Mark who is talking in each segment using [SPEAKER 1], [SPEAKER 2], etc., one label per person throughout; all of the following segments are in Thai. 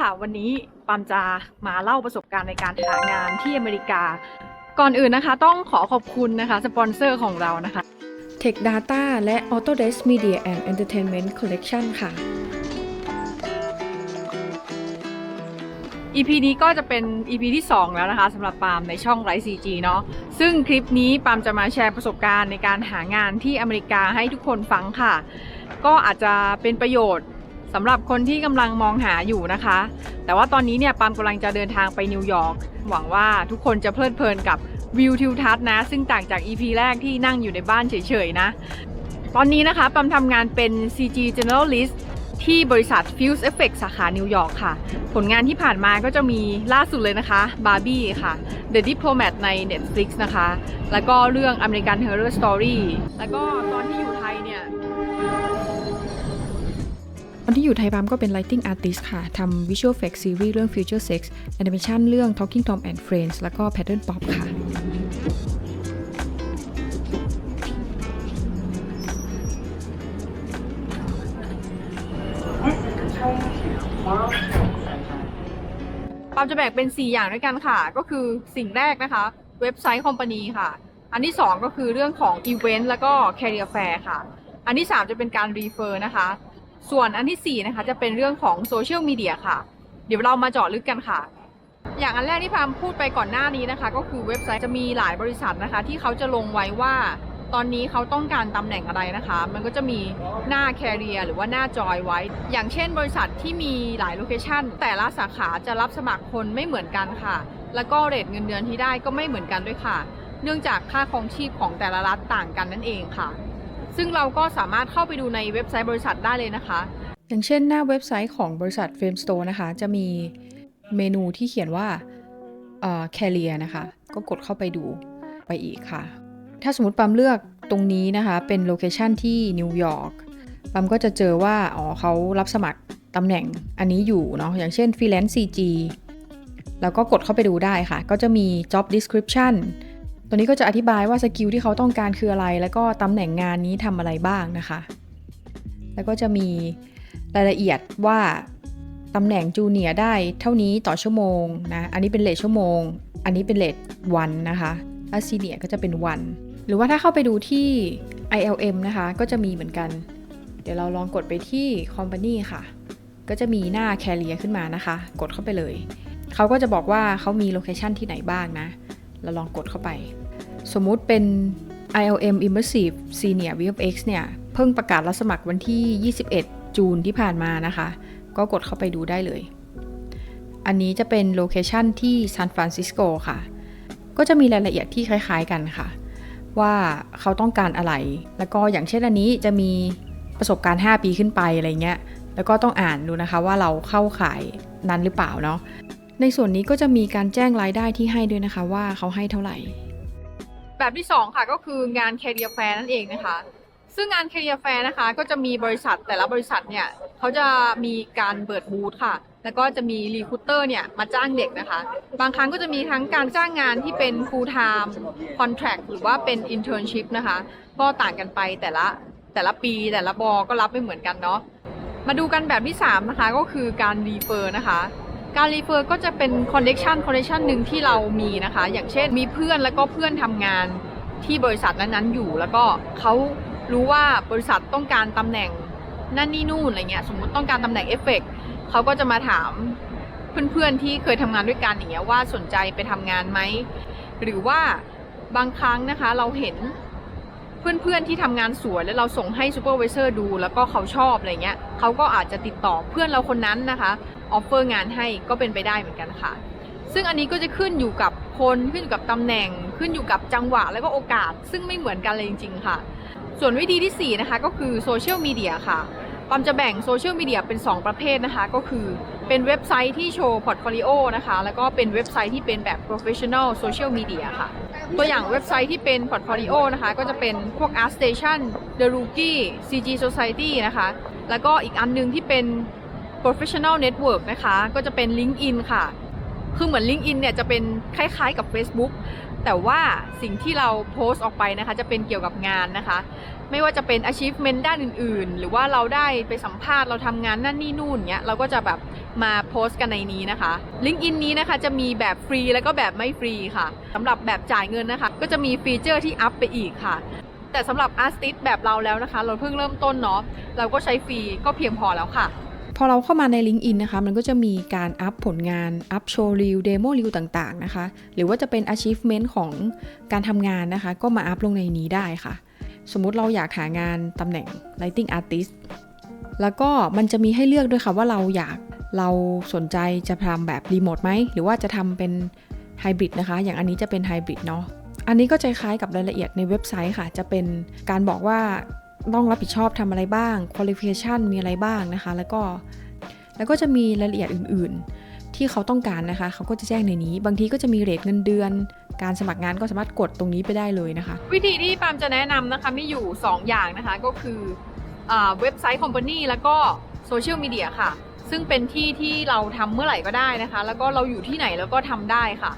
[SPEAKER 1] ค่ะ วันนี้ปามจะมาเล่าประสบการณ์ในการหางานที่อเมริกา ก่อนอื่นนะคะ ต้องขอขอบคุณนะคะ สปอนเซอร์ของเรานะคะ
[SPEAKER 2] Tech Data และ Autodesk Media and Entertainment Collection ค่ะ
[SPEAKER 1] EP นี้ก็จะเป็น EP ที่ 2 แล้วนะคะสำหรับปาล์มในช่องไรซีจีเนาะซึ่งคลิปนี้ปาล์มจะมาแชร์ประสบการณ์ในการหางานที่อเมริกาให้ทุกคนฟังค่ะ ก็อาจจะเป็นประโยชน์ สำหรับคนที่กำลังมองหาอยู่นะคะ แต่ว่าตอนนี้เนี่ยปามกำลังจะเดินทางไปนิวยอร์กหวังว่าทุกคนจะเพลิดเพลินกับวิวทิวทัศน์นะ ซึ่งต่างจาก EP แรกที่นั่งอยู่ในบ้านเฉยๆนะ ตอนนี้นะคะปามทำงานเป็น CG Generalist ที่บริษัท Fuse Effect สาขานิวยอร์กค่ะ ผลงานที่ผ่านมาก็จะมีล่าสุดเลยนะคะ Barbie ค่ะ The Diplomat ใน Netflix นะคะ แล้วก็เรื่อง American Horror Story แล้วก็ตอนที่อยู่ไทยเนี่ย
[SPEAKER 2] อนที่อยู่ไทยปามก็เป็น Lighting Artist ค่ะทำ Visual Effects Series เรื่อง Future Sex Animation เรื่อง Talking Tom and Friends แล้วก็ Pattern Pop ค่ะ
[SPEAKER 1] ปาล์มจะแบ่งเป็น 4 อย่างด้วยกันค่ะ ก็คือสิ่งแรกนะคะ เว็บไซต์คอมพานีค่ะ อันที่ 2 ก็คือเรื่องของอีเวนต์แล้วก็ Career Fair ค่ะ อันที่ 3 จะเป็นการรีเฟอร์นะคะ ส่วนอันทีสี่ 4 นะคะจะเป็นเรื่องของโซเชียลมีเดียค่ะ เดี๋ยวเรามาเจาะลึกกันค่ะ อย่างอันแรกที่พามพูดไปก่อนหน้านี้นะคะ ก็คือเว็บไซต์จะมีหลายบริษัทนะคะ ที่เขาจะลงไว้ว่าตอนนี้เขาต้องการตำแหน่งอะไรนะคะ มันก็จะมีหน้าแคริเอร์หรือว่าหน้าจอยไว้ อย่างเช่นบริษัทที่มีหลายโลเคชันแต่ละสาขาจะรับสมัครคนไม่เหมือนกันค่ะ แล้วก็เรทเงินเดือนที่ได้ก็ไม่เหมือนกันด้วยค่ะ เนื่องจากค่าครองชีพของแต่ละรัฐต่างกันนั่นเองค่ะ ซึ่งเราก็สามารถเข้าไปดูในเว็บไซต์บริษัทได้เลยนะคะ
[SPEAKER 2] อย่างเช่นหน้าเว็บไซต์ของบริษัท Frame Store นะคะ จะมีเมนูที่เขียนว่าเอ่อ Career นะคะ ก็กดเข้าไปดูไปอีกค่ะ ถ้าสมมติปั๊มเลือกตรงนี้นะคะ เป็นโลเคชันที่นิวยอร์กปั๊มก็จะเจอว่า อ๋อเขารับสมัครตำแหน่งอันนี้อยู่เนาะ อย่างเช่น Freelance CG แล้วก็กดเข้าไปดูได้ค่ะ ก็จะมี Job Description ตัวนี้ก็จะอธิบายว่าสกิลที่เขาต้องการคืออะไร แล้วก็ตำแหน่งงานนี้ทำอะไรบ้างนะคะ แล้วก็จะมีรายละเอียดว่าตำแหน่งจูเนียได้เท่านี้ต่อชั่วโมงนะ อันนี้เป็นเลทชั่วโมง อันนี้เป็นเลทวันนะคะถ้าซีเนียก็จะเป็นวัน หรือว่าถ้าเข้าไปดูที่ ILM นะคะ ก็จะมีเหมือนกัน เดี๋ยวเราลองกดไปที่ Company ค่ะ ก็จะมีหน้า Career ขึ้นมานะคะ กดเข้าไปเลย เขาก็จะบอกว่าเขามีโลเคชันที่ไหนบ้างนะ เราลองกดเข้าไป สมมุติเป็น ILM Immersive Senior VFX เนี่ย เพิ่งประกาศรับสมัครวันที่ 21 จูนที่ผ่านมานะคะ ก็กดเข้าไปดูได้เลย อันนี้จะเป็นโลเคชันที่ซานฟรานซิสโกค่ะ ก็จะมีรายละเอียดที่คล้ายๆกันค่ะ ว่าเขาต้องการอะไร แล้วก็อย่างเช่นอันนี้จะมีประสบการณ์ 5 ปีขึ้นไปอะไรเงี้ย แล้วก็ต้องอ่านดูนะคะว่าเราเข้าขายนั้นหรือเปล่าเนาะ ในส่วนนี้ก็จะมีการแจ้งรายได้ที่ให้ด้วยนะคะว่าเขาให้เท่าไหร่
[SPEAKER 1] แบบที่ 2 ค่ะก็คืองาน Career Fair นั่นเองนะคะ ซึ่งงาน Career Fair นะคะ ก็จะมีบริษัทแต่ละบริษัทเนี่ยเขาจะมีการเปิดบูธค่ะ แล้วก็จะมีรีคูเตอร์เนี่ยมาจ้างเด็กนะคะ บางครั้งก็จะมีทั้งการจ้างงานที่เป็น full time contract หรือว่าเป็น internship นะคะ ก็ต่างกันไปแต่ละแต่ละปีแต่ละบอก็รับไม่เหมือนกันเนาะมาดูกันแบบที่ 3 นะคะก็คือการรีเฟอร์นะคะ การรีเฟอร์ก็จะเป็นคอนเน c ชันคอนเน c ชันหนึ่งที่เรามีนะคะ อย่างเช่นมีเพื่อนแล้วก็เพื่อนทำงานที่บริษัทนั้นๆอยู่ แล้วก็เขารู้ว่าบริษัทต้องการตำแหน่งนั่นนี่นู่นอะไรเงี้ยสมมุติต้องการตำแหน่งเอฟเฟกเขาก็จะมาถามเพื่อนๆที่เคยทำงานด้วยกันอย่างเงี้ยว่าสนใจไปทำงานไหมหรือว่าบางครั้งนะคะเราเห็น เพื่อนๆที่ทำงานสวยแล้วเราส่งให้ซูเปอร์วิเซอร์ดู แล้วก็เขาชอบอะไรเงี้ยเขาก็อาจจะติดต่อเพื่อนเราคนนั้นนะคะออฟเฟอร์งานให้ก็เป็นไปได้เหมือนกันค่ะ ซึ่งอันนี้ก็จะขึ้นอยู่กับคนขึ้นอยู่กับตำแหน่ง ขึ้นอยู่กับจังหวะแล้วก็โอกาส ซึ่งไม่เหมือนกันเลยจริง ๆ ค่ะ ส่วนวิธีที่ 4 นะคะก็คือโซเชียลมีเดียค่ะปามจะแบ่งโซเชียลมีเดียเป็น 2 ประเภทนะคะ ก็คือเป็นเว็บไซต์ที่โชว์พอร์ตโฟลิโอนะคะ แล้วก็เป็นเว็บไซต์ที่เป็นแบบ professional social media ค่ะ ตัวอย่างเว็บไซต์ที่เป็นพอร์ตโฟลิโอนะคะ ก็จะเป็นพวก Art Station The Rookie CG Society นะคะ แล้วก็อีกอันนึงที่เป็น professional network นะคะ ก็จะเป็น LinkedIn ค่ะ คือเหมือน LinkedIn เนี่ยจะเป็นคล้ายๆกับ Facebook แต่ว่าสิ่งที่เราโพสต์ออกไปนะคะ จะเป็นเกี่ยวกับงานนะคะ ไม่ว่าจะเป็น achievement ด้านอื่นๆ หรือว่าเราได้ไปสัมภาษณ์เราทำงานนั่นนี่นู่นเงี้ยเราก็จะแบบมาโพสต์กันในนี้นะคะ LinkedIn นี้นะคะจะมีแบบฟรีแล้วก็แบบไม่ฟรีค่ะสำหรับแบบจ่ายเงินนะคะ ก็จะมีฟีเจอร์ที่อัพไปอีกค่ะ แต่สำหรับอาร์ติสแบบเราแล้วนะคะ เราเพิ่งเริ่มต้นเนาะเราก็ใช้ฟรีก็เพียงพอแล้วค่ะ
[SPEAKER 2] อเราเข้ามาใน LinkedIn นะคะ มันก็จะมีการอัพผลงาน อัพโชว์รีวเดโมรีวต่างๆนะคะ หรือว่าจะเป็น achievement ของการทำงานนะคะ ก็มาอัพลงในนี้ได้ค่ะ สมมุติเราอยากหางานตำแหน่ง Lighting Artist แล้วก็มันจะมีให้เลือกด้วยค่ะว่าเราอยากเราสนใจจะทำแบบรีโมทไหม หรือว่าจะทำเป็นไฮบริดนะคะ อย่างอันนี้จะเป็นไฮบริดเนาะอันนี้ก็จะคล้ายกับรายละเอียดในเว็บไซต์ค่ะ จะเป็นการบอกว่า ต้องรับผิดชอบทำอะไรบ้าง qualification มีอะไรบ้างนะคะ แล้วก็แล้วก็จะมีรายละเอียดอื่น ๆ ที่เขาต้องการนะคะ เขาก็จะแจ้งในนี้ บางทีก็จะมีเรทเงินเดือน การสมัครงานก็สามารถกดตรงนี้ไปได้เลยนะคะ
[SPEAKER 1] วิธีที่ปามจะแนะนำนะคะมีอยู่ 2 อย่างนะคะก็คืออาเว็บไซต์คอมพานีแล้วก็โซเชียลมีเดียค่ะ ซึ่งเป็นที่ที่เราทำเมื่อไหร่ก็ได้นะคะ แล้วก็เราอยู่ที่ไหนแล้วก็ทำได้ค่ะ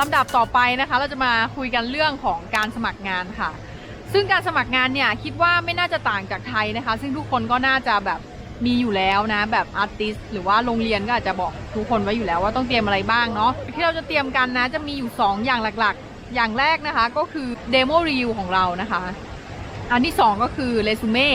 [SPEAKER 1] ลำดับต่อไปนะคะ เราจะมาคุยกันเรื่องของการสมัครงานค่ะ ซึ่งการสมัครงานเนี่ยคิดว่าไม่น่าจะต่างจากไทยนะคะ ซึ่งทุกคนก็น่าจะแบบมีอยู่แล้วนะ แบบอาร์ติสหรือว่าโรงเรียนก็อาจจะบอกทุกคนไว้อยู่แล้วว่าต้องเตรียมอะไรบ้างเนาะที่เราจะเตรียมกันนะจะมีอยู่ 2 อย่างหลักๆ อย่างแรกนะคะก็คือเดโมรีวิวของเรานะคะ อันที่ 2 ก็คือเรซูเม่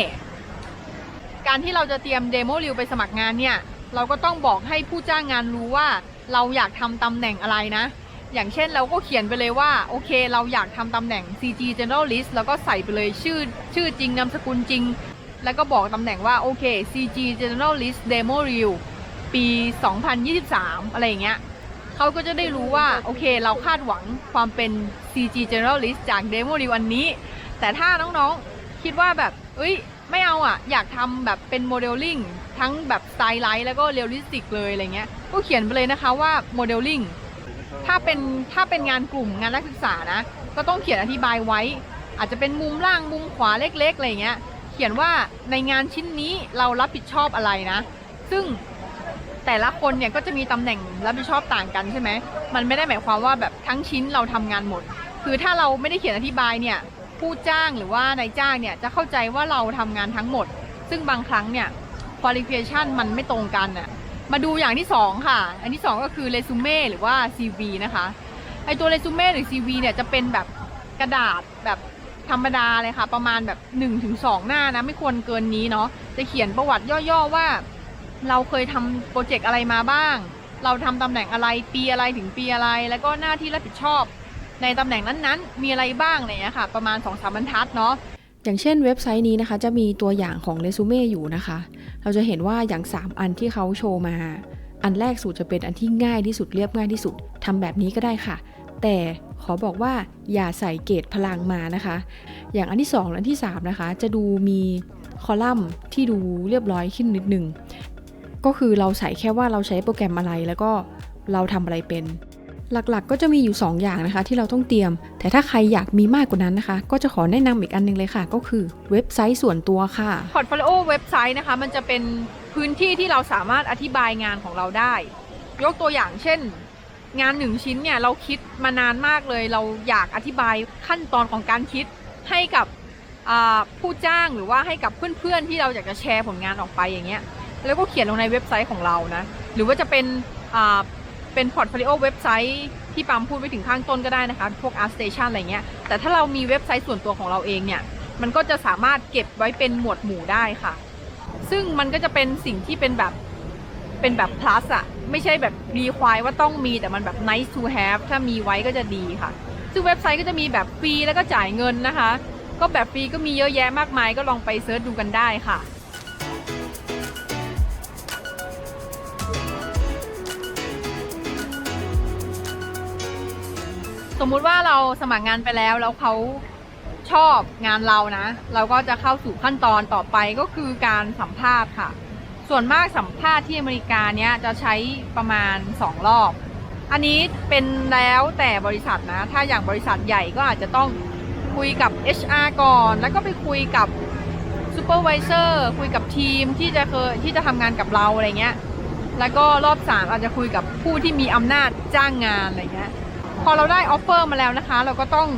[SPEAKER 1] การที่เราจะเตรียมเดโมรีวิวไปสมัครงานเนี่ยเราก็ต้องบอกให้ผู้จ้างงานรู้ว่าเราอยากทำตำแหน่งอะไรนะ อย่างเช่นเราก็เขียนไปเลยว่า โอเคเราอยากทำตำแหน่ง CG Generalist แล้วก็ใส่ไปเลยชื่อชื่อจริงนามสกุลจริง แล้วก็บอกตำแหน่งว่าโอเค CG Generalist Demo Reel ปี 2023 อะไรอย่างเงี้ยเขาก็จะได้รู้ว่า โอเคเราคาดหวังความเป็น CG Generalist จาก Demo Reel อันนี้ แต่ถ้าน้องๆคิดว่าแบบเอ้ยไม่เอาอะ อยากทำแบบเป็นโมเดลลิ่งทั้งแบบสไตล์ไลท์แล้วก็เรียลลิสติกเลยอะไรเงี้ยก็เขียนไปเลยนะคะว่าโมเดลลิ่ง ถ้าเป็นถ้าเป็นงานกลุ่มงานนักศึกษานะ ก็ต้องเขียนอธิบายไว้ อาจจะเป็นมุมล่างมุมขวาเล็กๆอะไรเงี้ย เขียนว่าในงานชิ้นนี้เรารับผิดชอบอะไรนะ ซึ่งแต่ละคนเนี่ยก็จะมีตำแหน่งรับผิดชอบต่างกันใช่ไหม มันไม่ได้หมายความว่าแบบทั้งชิ้นเราทำงานหมด คือถ้าเราไม่ได้เขียนอธิบายเนี่ยผู้จ้างหรือว่านายจ้างเนี่ยจะเข้าใจว่าเราทำงานทั้งหมด ซึ่งบางครั้งเนี่ย qualification มันไม่ตรงกันน่ะ มาดูอย่างที่2ค่ะ อันที่ 2 ก็คือเรซูเม่หรือว่า CV นะคะ ไอตัวเรซูเม่หรือ CV เนี่ยจะเป็นแบบกระดาษแบบธรรมดาเลยค่ะ ประมาณแบบ1-2 หน้านะ ไม่ควรเกินนี้เนาะ จะเขียนประวัติย่อๆว่า เราเคยทำโปรเจกต์อะไรมาบ้าง เราทำตำแหน่งอะไร ปีอะไรถึงปีอะไร แล้วก็หน้าที่รับผิดชอบ ในตำแหน่งนั้นๆ มีอะไรบ้างอะไรเงี้ยค่ะ ประมาณ2-3บรรทัดเนาะ
[SPEAKER 2] อย่างเช่นเว็บไซต์นี้นะคะ จะมีตัวอย่างของเรซูเม่อยู่นะคะ เราจะเห็นว่าอย่าง 3 อันที่เขาโชว์มา อันแรกสุดจะเป็นอันที่ง่ายที่สุดเรียบง่ายที่สุดทำแบบนี้ก็ได้ค่ะ แต่ขอบอกว่าอย่าใส่เกรดพลังมานะคะ อย่างอันที่ 2 และอันที่ 3 นะคะ จะดูมีคอลัมน์ที่ดูเรียบร้อยขึ้นนิดนึงก็คือเราใส่แค่ว่าเราใช้โปรแกรมอะไรแล้วก็เราทำอะไรเป็น หลักๆก็จะมีอยู่ 2 อย่างนะคะ ที่เราต้องเตรียม แต่ถ้าใครอยากมีมากกว่านั้นนะคะ ก็จะขอแนะนำอีกอันหนึงเลยค่ะ ก็คือเว็บไซต์ส่วนตัวค่ะ
[SPEAKER 1] พอร์ตโฟลิโอเว็บไซต์นะคะ มันจะเป็นพื้นที่ที่เราสามารถอธิบายงานของเราได้ ยกตัวอย่างเช่น งานหนึ่งชิ้นเนี่ยเราคิดมานานมากเลย เราอยากอธิบายขั้นตอนของการคิดให้กับผู้จ้างหรือว่าให้กับเพื่อนๆที่เราอยากจะแชร์ผลงานออกไปอย่างเงี้ยแล้วก็เขียนลงในเว็บไซต์ของเรานะหรือว่าจะเป็น เป็นพอร์ตโฟลิโอเว็บไซต์ที่ปั๊มพูดไปถึงข้างต้นก็ได้นะคะ พวก Art Station อะไรเงี้ย แต่ถ้าเรามีเว็บไซต์ส่วนตัวของเราเองเนี่ย มันก็จะสามารถเก็บไว้เป็นหมวดหมู่ได้ค่ะ ซึ่งมันก็จะเป็นสิ่งที่เป็นแบบเป็นแบบ plus อะไม่ใช่แบบรีควายว่าต้องมีแต่มันแบบ nice to have ถ้ามีไว้ก็จะดีค่ะ ซึ่งเว็บไซต์ก็จะมีแบบฟรีแล้วก็จ่ายเงินนะคะ ก็แบบฟรีก็มีเยอะแยะมากมายก็ลองไปเซิร์ชดูกันได้ค่ะ สมมุติว่าเราสมัครงานไปแล้วแล้วเขาชอบงานเรานะ เราก็จะเข้าสู่ขั้นตอนต่อไปก็คือการสัมภาษณ์ค่ะ ส่วนมากสัมภาษณ์ที่อเมริกาเนี้ยจะใช้ประมาณ 2 รอบ อันนี้เป็นแล้วแต่บริษัทนะ ถ้าอย่างบริษัทใหญ่ก็อาจจะต้องคุยกับ HR ก่อน แล้วก็ไปคุยกับซูเปอร์วิเซอร์คุยกับทีมที่จะเคยที่จะทำงานกับเราอะไรเงี้ย แล้วก็รอบสามอาจจะคุยกับผู้ที่มีอำนาจจ้างงานอะไรเงี้ย พอเราได้ออฟเฟอร์มาแล้วนะคะ เราก็ต้อง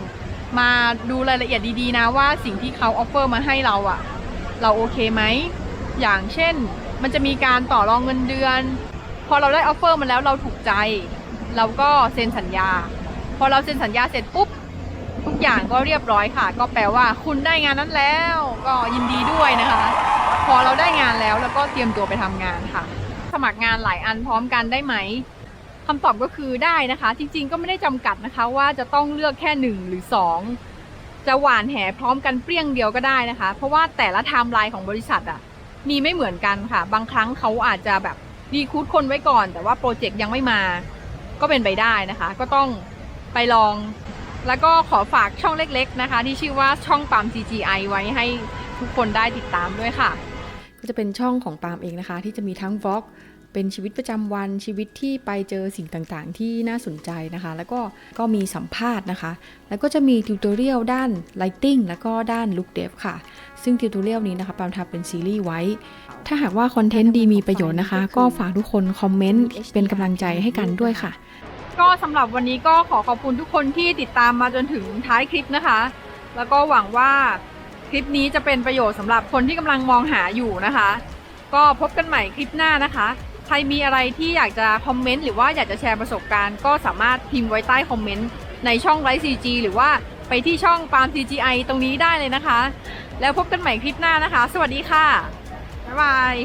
[SPEAKER 1] มาดูรายละเอียดดีๆนะว่าสิ่งที่เขาออฟเฟอร์มาให้เราอะเราโอเคไหมอย่างเช่น มันจะมีการต่อรองเงินเดือน พอเราได้ออฟเฟอร์มาแล้วเราถูกใจ เราก็เซ็นสัญญา พอเราเซ็นสัญญาเสร็จปุ๊บทุกอย่างก็เรียบร้อยค่ะ ก็แปลว่าคุณได้งานนั้นแล้ว ก็ยินดีด้วยนะคะ พอเราได้งานแล้วแล้วก็เตรียมตัวไปทำงานค่ะ สมัครงานหลายอันพร้อมกันได้ไหม คำตอบก็คือได้นะคะ จริงๆก็ไม่ได้จำกัดนะคะ ว่าจะต้องเลือกแค่หนึ่งหรือสองจะหวานแหพร้อมกันเปรี้ยงเดียวก็ได้นะคะ เพราะว่าแต่ละไทม์ไลน์ของบริษัทอะมีไม่เหมือนกันค่ะ บางครั้งเขาอาจจะแบบรีคูดคนไว้ก่อน แต่ว่าโปรเจกต์ยังไม่มา ก็เป็นไปได้นะคะ ก็ต้องไปลอง แล้วก็ขอฝากช่องเล็ก ๆ นะคะ ที่ชื่อว่าช่องปั๊ม CGI ไว้ให้ทุกคนได้ติดตามด้วยค่ะ
[SPEAKER 2] ก็จะเป็นช่องของปามเองนะคะ ที่จะมีทั้งวอล์ก เป็นชีวิตประจำวันชีวิตที่ไปเจอสิ่งต่างๆ ที่น่าสนใจนะคะ แล้วก็ก็มีสัมภาษณ์นะคะ แล้วก็จะมีทิวตอเรียลด้าน Lighting แล้วก็ด้าน Look Dev ค่ะ ซึ่งทิวตอเรียลนี้นะคะปาล์มทำเป็นซีรีส์ไว้ ถ้าหากว่าคอนเทนต์ดีมีประโยชน์นะคะ ก็ฝากทุกคนคอมเมนต์เป็นกำลังใจให้กันด้วยค่ะ
[SPEAKER 1] ก็สำหรับวันนี้ก็ขอขอบคุณทุกคนที่ติดตามมาจนถึงท้ายคลิปนะคะ แล้วก็หวังว่าคลิปนี้จะเป็นประโยชน์สำหรับคนที่กำลังมองหาอยู่นะคะ ก็พบกันใหม่คลิปหน้านะคะ ใครมีอะไรที่อยากจะคอมเมนต์หรือว่าอยากจะแชร์ประสบการณ์ ก็สามารถพิมพ์ไว้ใต้คอมเมนต์ในช่องไลฟ์ซีจีหรือว่าไปที่ช่องปาล์ม CGI ตรงนี้ได้เลยนะคะ แล้วพบกันใหม่คลิปหน้านะคะ สวัสดีค่ะ บ๊ายบาย